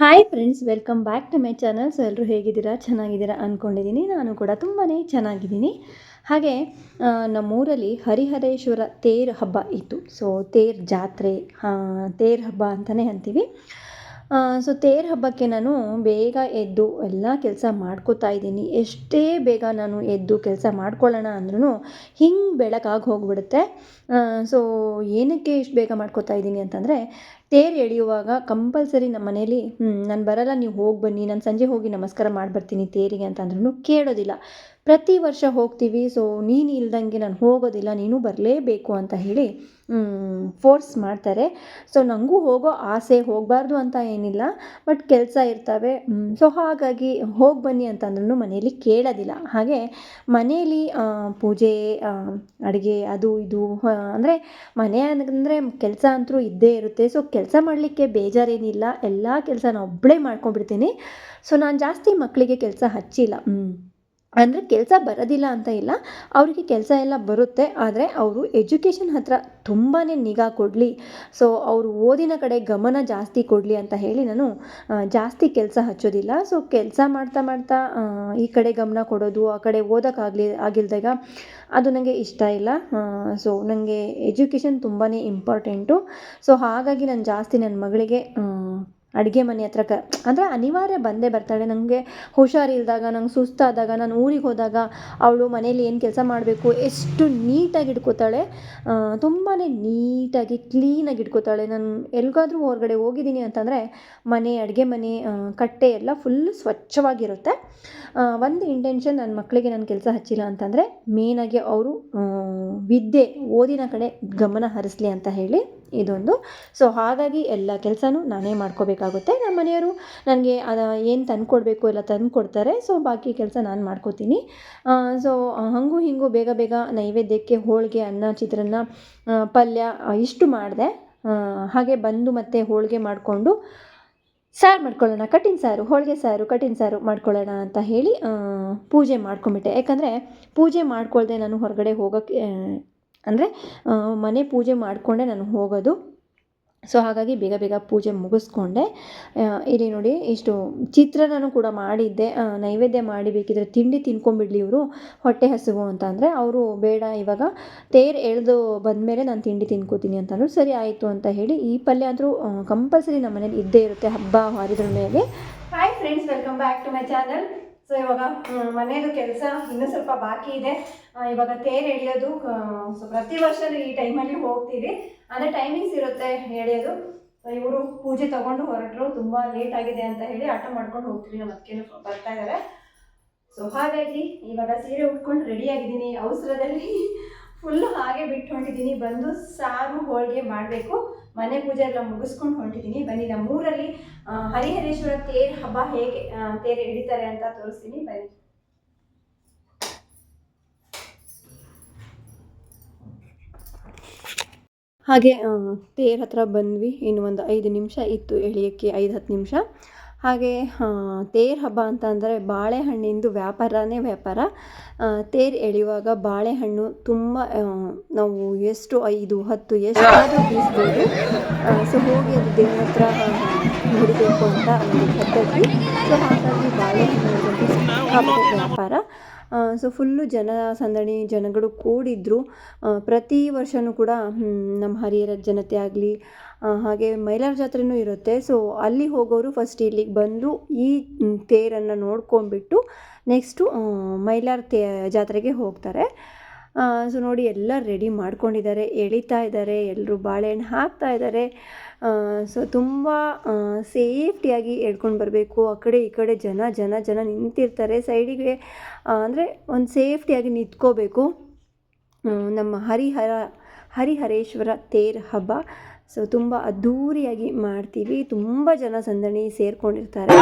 Hi friends welcome back to my channel so ಎಲ್ಲರೂ ಹೇಗಿದ್ದೀರಾ? ಚೆನ್ನಾಗಿದ್ದೀರಾ ಅಂದ್ಕೊಂಡಿದ್ದೀನಿ ನಾನು ಕೂಡ ತುಂಬಾ ಚೆನ್ನಾಗಿದ್ದೀನಿ. ಹಾಗೆ ನಮ್ಮೂರಲ್ಲಿ ಹರಿಹರೇಶ್ವರ ತೇರ್ ಹಬ್ಬ ಇತ್ತು. ಸೊ ತೇರ್ ಜಾತ್ರೆ ತೇರ್ ತೇರು ಹಬ್ಬ ಅಂತಲೇ ಅಂತೀವಿ. ಸೊ ತೇರ್ ಹಬ್ಬಕ್ಕೆ ನಾನು ಬೇಗ ಎದ್ದು ಎಲ್ಲ ಕೆಲಸ ಮಾಡ್ಕೋತಾ ಇದ್ದೀನಿ. ಎಷ್ಟೇ ಬೇಗ ನಾನು ಎದ್ದು ಕೆಲಸ ಮಾಡ್ಕೊಳ್ಳೋಣ ಅಂದ್ರೂ ಹಿಂಗೆ ಬೆಳಕಾಗಿ ಹೋಗ್ಬಿಡುತ್ತೆ. ಸೊ ಏನಕ್ಕೆ ಇಷ್ಟು ಬೇಗ ಮಾಡ್ಕೋತಾ ಇದ್ದೀನಿ ಅಂತಂದರೆ ತೇರು ಎಳೆಯುವಾಗ ಕಂಪಲ್ಸರಿ ನಮ್ಮ ಮನೇಲಿ ನಾನು ಬರಲ್ಲ, ನೀವು ಹೋಗಿ ಬನ್ನಿ, ನಾನು ಸಂಜೆ ಹೋಗಿ ನಮಸ್ಕಾರ ಮಾಡಿ ಬರ್ತೀನಿ ತೇರಿಗೆ ಅಂತ ಅಂದ್ರೂ ಕೇಳೋದಿಲ್ಲ. ಪ್ರತಿ ವರ್ಷ ಹೋಗ್ತೀವಿ ಸೊ ನೀನು ಇಲ್ದಂಗೆ ನಾನು ಹೋಗೋದಿಲ್ಲ, ನೀನು ಬರಲೇಬೇಕು ಅಂತ ಹೇಳಿ ಫೋರ್ಸ್ ಮಾಡ್ತಾರೆ. ಸೊ ನನಗೂ ಹೋಗೋ ಆಸೆ ಹೋಗಬಾರ್ದು ಅಂತ ಏನಿಲ್ಲ ಬಟ್ ಕೆಲಸ ಇರ್ತವೆ. ಸೊ ಹಾಗಾಗಿ ಹೋಗಿ ಬನ್ನಿ ಅಂತಂದ್ರೂ ಮನೆಯಲ್ಲಿ ಕೇಳೋದಿಲ್ಲ. ಹಾಗೆ ಮನೆಯಲ್ಲಿ ಪೂಜೆ ಅಡುಗೆ, ಅದು ಇದು ಅಂದರೆ ಮನೆ ಅಂದರೆ ಕೆಲಸ ಅಂತೂ ಇದ್ದೇ ಇರುತ್ತೆ. ಸೊ ಕೆಲಸ ಮಾಡಲಿಕ್ಕೆ ಬೇಜಾರೇನಿಲ್ಲ ಎಲ್ಲ ಕೆಲಸ ಒಬ್ಬಳೇ ಮಾಡ್ಕೊಂಡ್ಬಿಡ್ತೀನಿ. ಸೊ ನಾನು ಜಾಸ್ತಿ ಮಕ್ಕಳಿಗೆ ಕೆಲಸ ಹಚ್ಚಿಲ್ಲ. ಅಂದರೆ ಕೆಲಸ ಬರೋದಿಲ್ಲ ಅಂತ ಇಲ್ಲ. ಅವರಿಗೆ ಕೆಲಸ ಎಲ್ಲ ಬರುತ್ತೆ. ಆದರೆ ಅವರು ಎಜುಕೇಷನ್ ಹತ್ತಿರ ತುಂಬಾ ನಿಗಾ ಕೊಡಲಿ. ಸೊ ಅವರು ಓದಿನ ಕಡೆ ಗಮನ ಜಾಸ್ತಿ ಕೊಡಲಿ ಅಂತ ಹೇಳಿ ನಾನು ಜಾಸ್ತಿ ಕೆಲಸ ಹಚ್ಚೋದಿಲ್ಲ. ಸೊ ಕೆಲಸ ಮಾಡ್ತಾ ಮಾಡ್ತಾ ಈ ಕಡೆ ಗಮನ ಕೊಡೋದು, ಆ ಕಡೆ ಓದೋಕ್ಕಾಗಲಿ, ಆಗಿಲ್ದಾಗ ಅದು ನನಗೆ ಇಷ್ಟ ಇಲ್ಲ. ಸೊ ನನಗೆ ಎಜುಕೇಷನ್ ತುಂಬಾ ಇಂಪಾರ್ಟೆಂಟು ಸೊ ಹಾಗಾಗಿ ನಾನು ಜಾಸ್ತಿ ನನ್ನ ಮಗಳಿಗೆ ಅಡುಗೆ ಮನೆ ಹತ್ರ ಕ, ಅಂದರೆ ಅನಿವಾರ್ಯ ಬಂದೇ ಬರ್ತಾಳೆ ನನಗೆ ಹುಷಾರಿಲ್ದಾಗ ನಂಗೆ ಸುಸ್ತಾದಾಗ, ನಾನು ಊರಿಗೆ ಹೋದಾಗ ಅವಳು ಮನೇಲಿ ಏನು ಕೆಲಸ ಮಾಡಬೇಕು, ಎಷ್ಟು ನೀಟಾಗಿ ಇಟ್ಕೋತಾಳೆ. ತುಂಬಾ ನೀಟಾಗಿ ಕ್ಲೀನಾಗಿ ಇಟ್ಕೋತಾಳೆ. ನಾನು ಎಲ್ಲಿಗಾದ್ರೂ ಹೊರಗಡೆ ಹೋಗಿದ್ದೀನಿ ಅಂತಂದರೆ ಮನೆ, ಅಡುಗೆ ಮನೆ ಕಟ್ಟೆ ಎಲ್ಲ ಫುಲ್ ಸ್ವಚ್ಛವಾಗಿರುತ್ತೆ. ಒಂದು ಇಂಟೆನ್ಷನ್ ನನ್ನ ಮಕ್ಕಳಿಗೆ ನಾನು ಕೆಲಸ ಹಚ್ಚಿಲ್ಲ ಅಂತಂದರೆ ಮೇನಾಗಿ ಅವರು ವಿದ್ಯೆ, ಓದಿನ ಕಡೆ ಗಮನ ಹರಿಸ್ಲಿ ಅಂತ ಹೇಳಿ. ಇದೊಂದು. ಸೊ ಹಾಗಾಗಿ ಎಲ್ಲ ಕೆಲಸನೂ ನಾನೇ ಮಾಡ್ಕೋಬೇಕಾಗುತ್ತೆ. ನಮ್ಮ ಮನೆಯವರು ನನಗೆ ಅದು ಏನು ತಂದುಕೊಡ್ಬೇಕು ಎಲ್ಲ ತಂದು ಕೊಡ್ತಾರೆ ಸೊ ಬಾಕಿ ಕೆಲಸ ನಾನು ಮಾಡ್ಕೋತೀನಿ. ಸೊ ಹಾಗೂ ಹಿಂಗೂ ಬೇಗ ಬೇಗ ನೈವೇದ್ಯಕ್ಕೆ ಹೋಳಿಗೆ, ಅನ್ನ, ಚಿತ್ರಾನ್ನ ಪಲ್ಯ ಇಷ್ಟು ಮಾಡಿದೆ. ಹಾಗೆ ಬಂದು ಮತ್ತೆ ಹೋಳಿಗೆ ಮಾಡಿಕೊಂಡು ಸಾರು ಮಾಡ್ಕೊಳ್ಳೋಣ. ಕಟ್ಟಿನ ಸಾರು, ಹೋಳಿಗೆ ಸಾರು ಕಟ್ಟಿನ ಸಾರು ಮಾಡ್ಕೊಳ್ಳೋಣ ಅಂತ ಹೇಳಿ ಪೂಜೆ ಮಾಡ್ಕೊಂಬಿಟ್ಟೆ ಯಾಕಂದರೆ ಪೂಜೆ ಮಾಡ್ಕೊಳ್ದೆ ನಾನು ಹೊರಗಡೆ ಹೋಗೋಕ್ಕೆ ಅಂದರೆ ಮನೆ ಪೂಜೆ ಮಾಡಿಕೊಂಡೆ ನಾನು ಹೋಗೋದು. ಸೊ ಹಾಗಾಗಿ ಬೇಗ ಬೇಗ ಪೂಜೆ ಮುಗಿಸ್ಕೊಂಡೆ. ಇಲ್ಲಿ ನೋಡಿ ಇಷ್ಟು ಚಿತ್ರಾನ್ನನೂ ಕೂಡ ಮಾಡಿದ್ದೆ. ನೈವೇದ್ಯ ಮಾಡಿಬೇಕಿದ್ರೆ ತಿಂಡಿ ತಿನ್ಕೊಂಬಿಡ್ಲಿ ಇವರು, ಹೊಟ್ಟೆ ಹಸಿವು ಅಂತ ಅಂದರೆ, ಅವರು ಬೇಡ, ಇವಾಗ ತೇರು ಎಳೆದು ಬಂದಮೇಲೆ ನಾನು ತಿಂಡಿ ತಿನ್ಕೋತೀನಿ ಅಂತಂದ್ರು ಸರಿ ಆಯಿತು ಅಂತ ಹೇಳಿ ಈ ಪಲ್ಯ ಆದರೂ ಕಂಪಲ್ಸರಿ ನಮ್ಮ ಮನೇಲಿ ಇದ್ದೇ ಇರುತ್ತೆ ಹಬ್ಬ ಹಾರಿದ್ರ ಮೇಲೆ hi friends welcome back to my channel so ಇವಾಗ ಮನೆಯದು ಕೆಲಸ ಇನ್ನೂ ಸ್ವಲ್ಪ ಬಾಕಿ ಇದೆ. ಇವಾಗ ತೇರು ಎಳೆಯೋದು ಸೊ ಪ್ರತಿ ವರ್ಷ ಈ ಟೈಮಲ್ಲಿ ಹೋಗ್ತೀವಿ. ಅಂದರೆ ಟೈಮಿಂಗ್ಸ್ ಇರುತ್ತೆ ಎಳೆಯೋದು. ಇವರು ಪೂಜೆ ತಗೊಂಡು ಹೊರಟರು, ತುಂಬ ಲೇಟ್ ಆಗಿದೆ ಅಂತ ಹೇಳಿ ಆಟ ಮಾಡ್ಕೊಂಡು ಹೋಗ್ತೀವಿ. ನಮ್ಮ ಬರ್ತಾ ಇದ್ದಾರೆ ಸೊ ಹಾಗಾಗಿ ಇವಾಗ ಸೀರೆ ಉಟ್ಕೊಂಡು ರೆಡಿ ಆಗಿದ್ದೀನಿ. ಅವಸರದಲ್ಲಿ ಫುಲ್ಲು ಹಾಗೆ ಬಿಟ್ಕೊಂಡಿದ್ದೀನಿ. ಬಂದು ಸಾರು ಹೋಳಿಗೆ ಮಾಡಬೇಕು. ಮನೆ ಪೂಜೆ ಎಲ್ಲ ಮುಗಿಸ್ಕೊಂಡು ಹೊಂಟಿದ್ದೀನಿ ಬನ್ನಿ ನಮ್ಮೂರಲ್ಲಿ ಹರಿಹರೇಶ್ವರ ತೇರ್ ಹಬ್ಬ ಹೇಗೆ ತೇರು ಹಿಡಿತಾರೆ ಅಂತ ತೋರಿಸ್ತೀನಿ. ಬನ್ನಿ. ಹಾಗೆ ತೇರ್ ಹತ್ರ ಬಂದ್ವಿ. ಇನ್ನು ಒಂದು ಐದು ನಿಮಿಷ ಇತ್ತು ಎಳೆಯೋಕ್ಕೆ, ಐದು ಹತ್ತು ನಿಮಿಷ. ಹಾಗೆ ತೇರು ಹಬ್ಬ ಅಂತ ಅಂದರೆ ಬಾಳೆಹಣ್ಣಿಂದು ವ್ಯಾಪಾರನೇ ವ್ಯಾಪಾರ. ತೇರ್ ಎಳೆಯುವಾಗ ಬಾಳೆಹಣ್ಣು ತುಂಬ ನಾವು ಎಷ್ಟು, ಐದು, ಹತ್ತು, ಎಷ್ಟಾದರೂ ಬೀಸ್ಬೋದು. ಸೊ ಹೋಗಿ ಅದು ದೇವ್ರ ಹತ್ರ ಅಂತ ಒಂದು ಪದ್ಧತಿ. ಸೊ ಹಾಗಾಗಿ ಬಾಳೆಹಣ್ಣು ವ್ಯಾಪಾರ. ಸೊ ಫುಲ್ಲು ಜನ ಸಂದಣಿ ಜನಗಳು ಕೂಡಿದ್ರು. ಪ್ರತಿ ವರ್ಷವೂ ಕೂಡ ನಮ್ಮ ಹರಿಹರ ಜನತೆ ಆಗಲಿ ಹಾಗೆ ಮೈಲಾರ ಜಾತ್ರೆನೂ ಇರುತ್ತೆ. ಸೊ ಅಲ್ಲಿ ಹೋಗೋರು ಫಸ್ಟ್ ಇಲ್ಲಿಗೆ ಬಂದು ಈ ತೇರನ್ನು ನೋಡ್ಕೊಂಡ್ಬಿಟ್ಟು ನೆಕ್ಸ್ಟು ಮೈಲಾರ ತೇ, ಜಾತ್ರೆಗೆ ಹೋಗ್ತಾರೆ. ಸೊ ನೋಡಿ, ಎಲ್ಲ ರೆಡಿ ಮಾಡ್ಕೊಂಡಿದ್ದಾರೆ, ಎಳಿತಾ ಇದ್ದಾರೆ ಎಲ್ಲರೂ ಬಾಳೆಹಣ್ಣು ಹಾಕ್ತಾ ಇದ್ದಾರೆ. ಸೊ ತುಂಬ ಸೇಫ್ಟಿಯಾಗಿ ಎಳ್ಕೊಂಡು ಬರಬೇಕು. ಆ ಕಡೆ ಈ ಕಡೆ ಜನ ಜನ ಜನ ನಿಂತಿರ್ತಾರೆ ಸೈಡಿಗೆ ಅಂದರೆ ಒಂದು ಸೇಫ್ಟಿಯಾಗಿ ನಿಂತ್ಕೋಬೇಕು. ನಮ್ಮ ಹರಿಹರ, ಹರಿಹರೇಶ್ವರ ತೇರ್ ಹಬ್ಬ. ಸೊ ತುಂಬ ಅದ್ಧೂರಿಯಾಗಿ ಮಾಡ್ತೀವಿ. ತುಂಬ ಜನ ಸಂದಣಿ ಸೇರ್ಕೊಂಡಿರ್ತಾರೆ.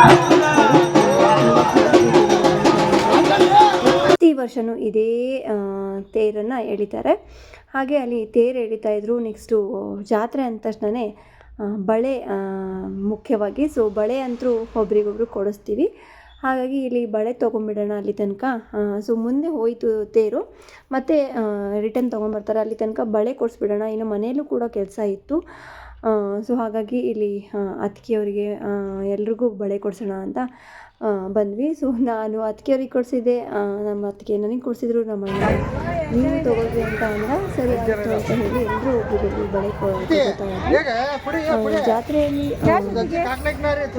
ವರ್ಷವೂ ಇದೇ ತೇರನ್ನು ಎಳಿತಾರೆ. ಹಾಗೆ ಅಲ್ಲಿ ತೇರು ಎಳಿತಾ ಇದ್ರು ನೆಕ್ಸ್ಟು ಜಾತ್ರೆ ಅಂದ ತಕ್ಷಣವೇ ಬಳೆ ಮುಖ್ಯವಾಗಿ. ಸೊ ಬಳೆ ಅಂತೂ ಒಬ್ರಿಗೊಬ್ರು ಕೊಡಿಸ್ತೀವಿ. ಹಾಗಾಗಿ ಇಲ್ಲಿ ಬಳೆ ತೊಗೊಂಬಿಡೋಣ ಅಲ್ಲಿ ತನಕ. ಸೊ ಮುಂದೆ ಹೋಯಿತು ತೇರು. ಮತ್ತು ರಿಟರ್ನ್ ತೊಗೊಂಬರ್ತಾರೆ ಅಲ್ಲಿ ತನಕ. ಬಳೆ ಕೊಡಿಸ್ಬಿಡೋಣ. ಇನ್ನು ಮನೆಯಲ್ಲೂ ಕೂಡ ಕೆಲಸ ಇತ್ತು. ಸೊ ಹಾಗಾಗಿ ಇಲ್ಲಿ ಅತ್ತಿಗೆಯವರಿಗೆ ಎಲ್ರಿಗೂ ಬಳೆ ಕೊಡಿಸೋಣ ಅಂತ ಬಂದ್ವಿ. ಸೊ ನಾನು ಅತ್ತಿಗೆಯವ್ರಿಗೆ ಕೊಡಿಸಿದ್ದೆ. ನಮ್ಮ ಅತ್ತಿಗೆ ನನಗೆ ಕೊಡಿಸಿದ್ರು ನಮ್ಮ ಅಣ್ಣ ನೀವು ತೊಗೊಳ್ರಿ ಅಂತ ಅಂದ್ರೆ ಸರಿ ಆಯಿತು ಅಂತ ಹೇಳಿ ಎಲ್ಲರೂ ಒಬ್ಬರಿಗೆ ಬಳೆ ಜಾತ್ರೆಯಲ್ಲಿ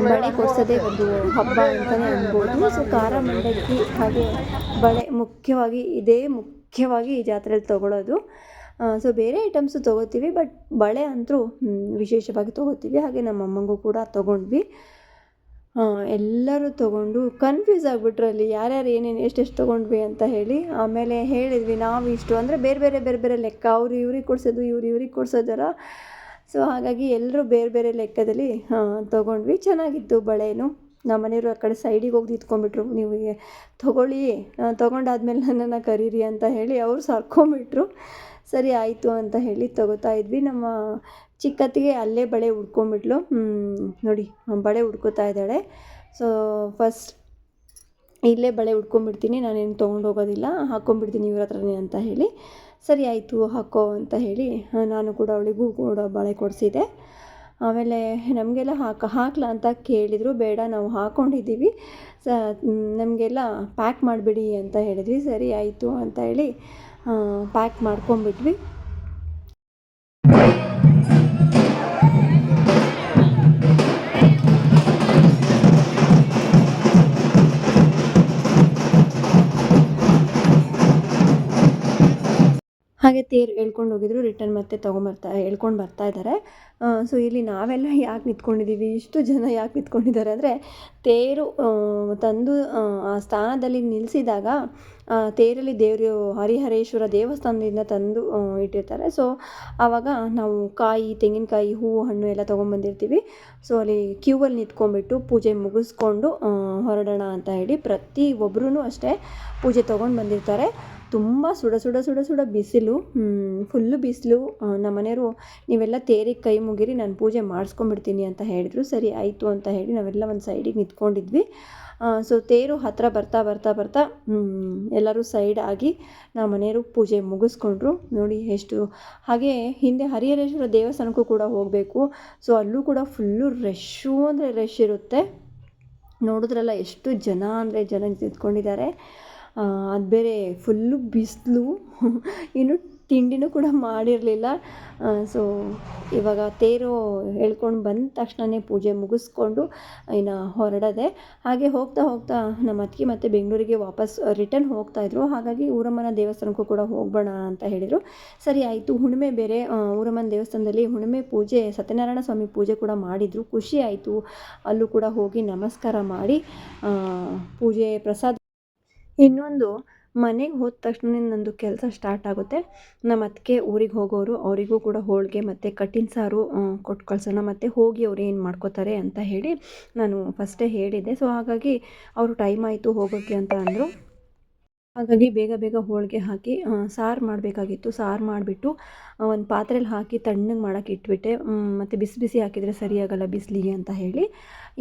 ಬಳೆ ಕೊಡಿಸೋದೇ ಒಂದು ಹಬ್ಬ ಅಂತಲೇ ಅನ್ಬೋದು. ಸೊ ಖಾರ ಮಂಡಕ್ಕಿ ಹಾಗೆ ಬಳೆ ಮುಖ್ಯವಾಗಿ ಇದೇ ಮುಖ್ಯವಾಗಿ ಈ ಜಾತ್ರೆಯಲ್ಲಿ ತೊಗೊಳೋದು. ಸೊ ಬೇರೆ ಐಟಮ್ಸು ತೊಗೋತೀವಿ ಬಟ್ ಬಳೆ ಅಂತೂ ವಿಶೇಷವಾಗಿ ತೊಗೋತೀವಿ. ಹಾಗೆ ನಮ್ಮ ಅಮ್ಮಂಗೂ ಕೂಡ ತೊಗೊಂಡ್ವಿ. ಎಲ್ಲರೂ ತೊಗೊಂಡು ಕನ್ಫ್ಯೂಸ್ ಆಗಿಬಿಟ್ರು ಅಲ್ಲಿ. ಯಾರ್ಯಾರು ಏನೇನು ಎಷ್ಟೆಷ್ಟು ತೊಗೊಂಡ್ವಿ ಅಂತ ಹೇಳಿ ಆಮೇಲೆ ಹೇಳಿದ್ವಿ ನಾವು ಇಷ್ಟು. ಅಂದರೆ ಬೇರೆ ಬೇರೆ ಬೇರೆ ಬೇರೆ ಲೆಕ್ಕ. ಅವ್ರು ಇವ್ರಿಗೆ ಕೊಡಿಸೋದು, ಇವ್ರು ಇವ್ರಿಗೆ ಕೊಡ್ಸೋದರ. ಸೊ ಹಾಗಾಗಿ ಎಲ್ಲರೂ ಬೇರೆ ಬೇರೆ ಲೆಕ್ಕದಲ್ಲಿ ತೊಗೊಂಡ್ವಿ. ಚೆನ್ನಾಗಿತ್ತು ಬಳೆನು. ನಮ್ಮ ಮನೆಯವರು ಆ ಕಡೆ ಸೈಡಿಗೆ ಹೋಗಿ ನಿಂತ್ಕೊಂಡ್ಬಿಟ್ರು ನೀವು ತೊಗೊಳ್ಳಿ ತೊಗೊಂಡಾದ್ಮೇಲೆ ನನ್ನನ್ನು ಕರೀರಿ ಅಂತ ಹೇಳಿ ಅವರು ಸರ್ಕೊಂಬಿಟ್ರು ಸರಿ ಆಯಿತು ಅಂತ ಹೇಳಿ ತೊಗೋತಾ ಇದ್ವಿ. ನಮ್ಮ ಚಿಕ್ಕತ್ತಿಗೆ ಅಲ್ಲೇ ಬಳೆ ಉಡ್ಕೊಂಬಿಟ್ಲು ಹ್ಮ್, ನೋಡಿ ಬಳೆ ಉಡ್ಕೋತಾ ಇದ್ದಾಳೆ. ಸೊ ಫಸ್ಟ್ ಇಲ್ಲೇ ಬಳೆ ಉಟ್ಕೊಂಡ್ಬಿಡ್ತೀನಿ ನಾನೇನು ತೊಗೊಂಡು ಹೋಗೋದಿಲ್ಲ ಹಾಕ್ಕೊಂಬಿಡ್ತೀನಿ ಇವ್ರ ಹತ್ರನೇ ಅಂತ ಹೇಳಿ. ಸರಿ ಆಯಿತು ಹಾಕೋ ಅಂತ ಹೇಳಿ ನಾನು ಕೂಡ ಅವಳಿಗೂ ಕೂಡ ಬಳೆ ಕೊಡಿಸಿದೆ ಆಮೇಲೆ ನಮಗೆಲ್ಲ ಹಾಕ, ಹಾಕ್ಲಾ ಅಂತ ಕೇಳಿದರು, ಬೇಡ ನಾವು ಹಾಕ್ಕೊಂಡಿದ್ದೀವಿ ಸ, ನಮಗೆಲ್ಲ ಪ್ಯಾಕ್ ಮಾಡಿಬಿಡಿ ಅಂತ ಹೇಳಿದ್ವಿ. ಸರಿ ಆಯಿತು ಅಂತ ಹೇಳಿ ಪ್ಯಾಕ್ ಮಾಡ್ಕೊಂಬಿಟ್ವಿ ಹಾಗೆ ತೇರು ಎಳ್ಕೊಂಡು ಹೋಗಿದ್ರು. ರಿಟರ್ನ್ ಮತ್ತೆ ತೊಗೊಂಬರ್ತಾ, ಎಳ್ಕೊಂಡು ಬರ್ತಾ ಇದ್ದಾರೆ ಸೊ ಇಲ್ಲಿ ನಾವೆಲ್ಲ ಯಾಕೆ ನಿಂತ್ಕೊಂಡಿದ್ದೀವಿ ಇಷ್ಟು ಜನ ಯಾಕೆ ನಿಂತ್ಕೊಂಡಿದ್ದಾರೆ ಅಂದರೆ ತೇರು ತಂದು ಆ, ಸ್ಥಾನದಲ್ಲಿ ನಿಲ್ಲಿಸಿದಾಗ ತೇರಲ್ಲಿ ದೇವರು ಹರಿಹರೇಶ್ವರ ದೇವಸ್ಥಾನದಿಂದ ತಂದು ಇಟ್ಟಿರ್ತಾರೆ. ಸೊ ಆವಾಗ ನಾವು ಕಾಯಿ ತೆಂಗಿನಕಾಯಿ ಹೂವು ಹಣ್ಣು ಎಲ್ಲ ತೊಗೊಂಬಂದಿರ್ತೀವಿ. ಸೊ ಅಲ್ಲಿ ಕ್ಯೂವಲ್ಲಿ ನಿಂತ್ಕೊಂಡ್ಬಿಟ್ಟು ಪೂಜೆ ಮುಗಿಸ್ಕೊಂಡು ಹೊರಡೋಣ ಅಂತ ಹೇಳಿ ಪ್ರತಿ ಒಬ್ಬರೂ ಅಷ್ಟೇ ಪೂಜೆ ತೊಗೊಂಡು ಬಂದಿರ್ತಾರೆ. ತುಂಬ ಸುಡ ಸುಡ ಸುಡ ಸುಡ ಬಿಸಿಲು ಫುಲ್ಲು ಬಿಸಿಲು. ನಮ್ಮನೆಯವರು ನೀವೆಲ್ಲ ತೇರಿಗೆ ಕೈ ಮುಗಿರಿ, ನಾನು ಪೂಜೆ ಮಾಡಿಸ್ಕೊಂಬಿಡ್ತೀನಿ ಅಂತ ಹೇಳಿದರು. ಸರಿ, ಆಯಿತು ಅಂತ ಹೇಳಿ ನಾವೆಲ್ಲ ಒಂದು ಸೈಡಿಗೆ ನಿಂತ್ಕೊಂಡಿದ್ವಿ. ಸೊ ತೇರು ಹತ್ತಿರ ಬರ್ತಾ ಬರ್ತಾ ಬರ್ತಾ ಎಲ್ಲರೂ ಸೈಡ್ ಆಗಿ ನಮ್ಮ ಮನೆಯವರು ಪೂಜೆ ಮುಗಿಸ್ಕೊಂಡ್ರು. ನೋಡಿ ಎಷ್ಟು, ಹಾಗೆ ಹಿಂದೆ ಹರಿಹರೇಶ್ವರ ದೇವಸ್ಥಾನಕ್ಕೂ ಕೂಡ ಹೋಗಬೇಕು. ಸೊ ಅಲ್ಲೂ ಕೂಡ ಫುಲ್ಲು ರಶ್ಶು ಅಂದರೆ ರಶ್ ಇರುತ್ತೆ. ನೋಡಿದ್ರಲ್ಲ ಎಷ್ಟು ಜನ ಅಂದರೆ ಜನ ನಿಂತ್ಕೊಂಡಿದ್ದಾರೆ. ಅದು ಬೇರೆ ಫುಲ್ಲು ಬಿಸಿಲು. ಇನ್ನು ತಿಂಡಿನೂ ಕೂಡ ಮಾಡಿರಲಿಲ್ಲ. ಸೊ ಇವಾಗ ತೇರು ಎಳ್ಕೊಂಡು ಬಂದ ತಕ್ಷಣವೇ ಪೂಜೆ ಮುಗಿಸ್ಕೊಂಡು ಇನ್ನು ಹೊರಡದೆ. ಹಾಗೆ ಹೋಗ್ತಾ ಹೋಗ್ತಾ ನಮ್ಮ ಅತ್ತಿಗೆ ಮತ್ತು ಬೆಂಗಳೂರಿಗೆ ವಾಪಸ್ ರಿಟರ್ನ್ ಹೋಗ್ತಾಯಿದ್ರು ಹಾಗಾಗಿ ಊರಮ್ಮನ ದೇವಸ್ಥಾನಕ್ಕೂ ಕೂಡ ಹೋಗ್ಬೋಣ ಅಂತ ಹೇಳಿದರು. ಸರಿ, ಆಯಿತು. ಹುಣ್ಣಿಮೆ ಬೇರೆ ಊರಮ್ಮನ ದೇವಸ್ಥಾನದಲ್ಲಿ ಹುಣ್ಮೆ ಪೂಜೆ, ಸತ್ಯನಾರಾಯಣ ಸ್ವಾಮಿ ಪೂಜೆ ಕೂಡ ಮಾಡಿದರು. ಖುಷಿ ಆಯಿತು. ಅಲ್ಲೂ ಕೂಡ ಹೋಗಿ ನಮಸ್ಕಾರ ಮಾಡಿ ಪೂಜೆ ಪ್ರಸಾದ. ಇನ್ನೊಂದು ಮನೆಗೆ ಹೋದ ತಕ್ಷಣ ನಂದು ಕೆಲಸ ಸ್ಟಾರ್ಟ್ ಆಗುತ್ತೆ. ನಮ್ಮ ಅತ್ತಿಗೆ ಊರಿಗೆ ಹೋಗೋರು, ಅವರಿಗೂ ಕೂಡ ಹೋಳಿಗೆ ಮತ್ತು ಕಟ್ಟಿನ ಸಾರು ಕೊಟ್ಟು ಕಳ್ಸೋಣ ಮತ್ತು ಹೋಗಿ ಅವ್ರು ಏನು ಮಾಡ್ಕೋತಾರೆ ಅಂತ ಹೇಳಿ ನಾನು ಫಸ್ಟೇ ಹೇಳಿದ್ದೆ. ಸೊ ಹಾಗಾಗಿ ಅವರು ಟೈಮ್ ಆಯಿತು ಹೋಗೋಕ್ಕೆ ಅಂತ ಅಂದರು. ಹಾಗಾಗಿ ಬೇಗ ಬೇಗ ಹೋಳಿಗೆ ಹಾಕಿ ಸಾರು ಮಾಡಬೇಕಾಗಿತ್ತು. ಸಾರು ಮಾಡಿಬಿಟ್ಟು ಒಂದು ಪಾತ್ರೆಲಿ ಹಾಕಿ ತಣ್ಣಗೆ ಮಾಡೋಕೆ ಇಟ್ಬಿಟ್ಟೆ. ಮತ್ತು ಬಿಸಿ ಬಿಸಿ ಹಾಕಿದರೆ ಸರಿಯಾಗಲ್ಲ ಬಿಸಿಲಿಗೆ ಅಂತ ಹೇಳಿ.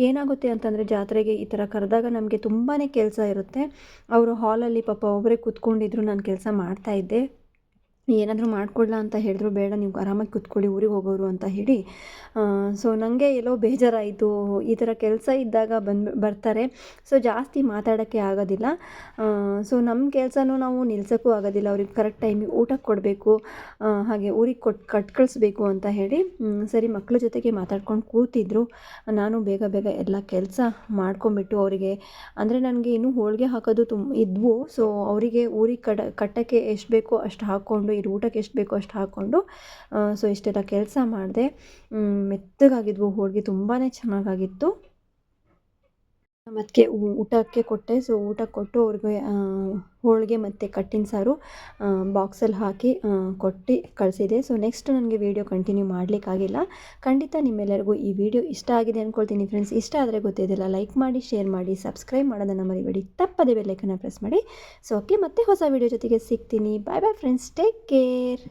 ಏನಾಗುತ್ತೆ ಅಂತಂದರೆ ಜಾತ್ರೆಗೆ ಈ ಥರ ಕರೆದಾಗ ನಮಗೆ ತುಂಬಾ ಕೆಲಸ ಇರುತ್ತೆ. ಅವರು ಹಾಲಲ್ಲಿ ಪಾಪ ಒಬ್ಬರೇ ಕೂತ್ಕೊಂಡಿದ್ರು, ನಾನು ಕೆಲಸ ಮಾಡ್ತಾಯಿದ್ದೆ ಏನಾದರೂ ಮಾಡಿಕೊಡ್ಲಾ ಅಂತ ಹೇಳಿದ್ರು, ಬೇಡ ನೀವು ಆರಾಮಾಗಿ ಕೂತ್ಕೊಳ್ಳಿ, ಊರಿಗೆ ಹೋಗೋರು ಅಂತ ಹೇಳಿ. ಸೊ ನನಗೆ ಎಲ್ಲೋ ಬೇಜಾರಾಯಿತು, ಈ ಥರ ಕೆಲಸ ಇದ್ದಾಗ ಬಂದು, ಬರ್ತಾರೆ. ಸೊ ಜಾಸ್ತಿ ಮಾತಾಡೋಕ್ಕೆ ಆಗೋದಿಲ್ಲ. ಸೊ ನಮ್ಮ ಕೆಲಸನೂ ನಾವು ನಿಲ್ಸೋಕ್ಕೂ ಆಗೋದಿಲ್ಲ. ಅವ್ರಿಗೆ ಕರೆಕ್ಟ್ ಟೈಮಿಗೆ ಊಟ ಕೊಡಬೇಕು ಹಾಗೆ ಊರಿಗೆ ಕೊಟ್ಟು ಕಟ್ ಕಳಿಸ್ಬೇಕು ಅಂತ ಹೇಳಿ ಸರಿ ಮಕ್ಕಳ ಜೊತೆಗೆ ಮಾತಾಡ್ಕೊಂಡು ಕೂತಿದ್ರು. ನಾನು ಬೇಗ ಬೇಗ ಎಲ್ಲ ಕೆಲಸ ಮಾಡ್ಕೊಂಬಿಟ್ಟು ಅವರಿಗೆ, ಅಂದರೆ ನನಗೆ ಇನ್ನೂ ಹೋಳಿಗೆ ಹಾಕೋದು ತುಂಬ ಇದ್ವು. ಸೊ ಅವರಿಗೆ ಊರಿಗೆ ಕಡ, ಕಟ್ಟೋಕ್ಕೆ ಎಷ್ಟು ಬೇಕೋ ಅಷ್ಟು ಹಾಕ್ಕೊಂಡು ಇಲ್ಲಿ ಊಟಕ್ಕೆ ಎಷ್ಟು ಬೇಕೋ ಅಷ್ಟು ಹಾಕ್ಕೊಂಡು ಸೊ ಇಷ್ಟೆಲ್ಲ ಕೆಲಸ ಮಾಡಿದೆ. ಮೆತ್ತಗಾಗಿದ್ವು ಹೋಳಿಗೆ ತುಂಬಾ ಚೆನ್ನಾಗಾಗಿತ್ತು. ಮತ್ತು ಊಟಕ್ಕೆ ಕೊಟ್ಟೆ. ಸೊ ಊಟ ಕೊಟ್ಟು ಅವ್ರಿಗೆ ಹೋಳಿಗೆ ಮತ್ತು ಕಟ್ಟಿನ ಸಾರು ಬಾಕ್ಸಲ್ಲಿ ಹಾಕಿ ಕೊಟ್ಟು ಕಳಿಸಿದೆ. ಸೊ ನೆಕ್ಸ್ಟ್ ನನಗೆ ವೀಡಿಯೋ ಕಂಟಿನ್ಯೂ ಮಾಡಲಿಕ್ಕಾಗಿಲ್ಲ. ಖಂಡಿತ ನಿಮ್ಮೆಲ್ಲರಿಗೂ ಈ ವಿಡಿಯೋ ಇಷ್ಟ ಆಗಿದೆ ಅಂದ್ಕೊಳ್ತೀನಿ ಫ್ರೆಂಡ್ಸ್ ಇಷ್ಟ ಆದರೆ ಗೊತ್ತಿದ್ದಿಲ್ಲ ಲೈಕ್ ಮಾಡಿ ಶೇರ್ ಮಾಡಿ ಸಬ್ಸ್ಕ್ರೈಬ್ ಮಾಡೋದನ್ನು ಮರಿಬೇಡಿ. ತಪ್ಪದೇ ಬೆಲ್ಲೈಕನ್ನು ಪ್ರೆಸ್ ಮಾಡಿ. ಸೊ ಓಕೆ ಮತ್ತೆ ಹೊಸ ವಿಡಿಯೋ ಜೊತೆಗೆ ಸಿಗ್ತೀನಿ. Bye bye friends take care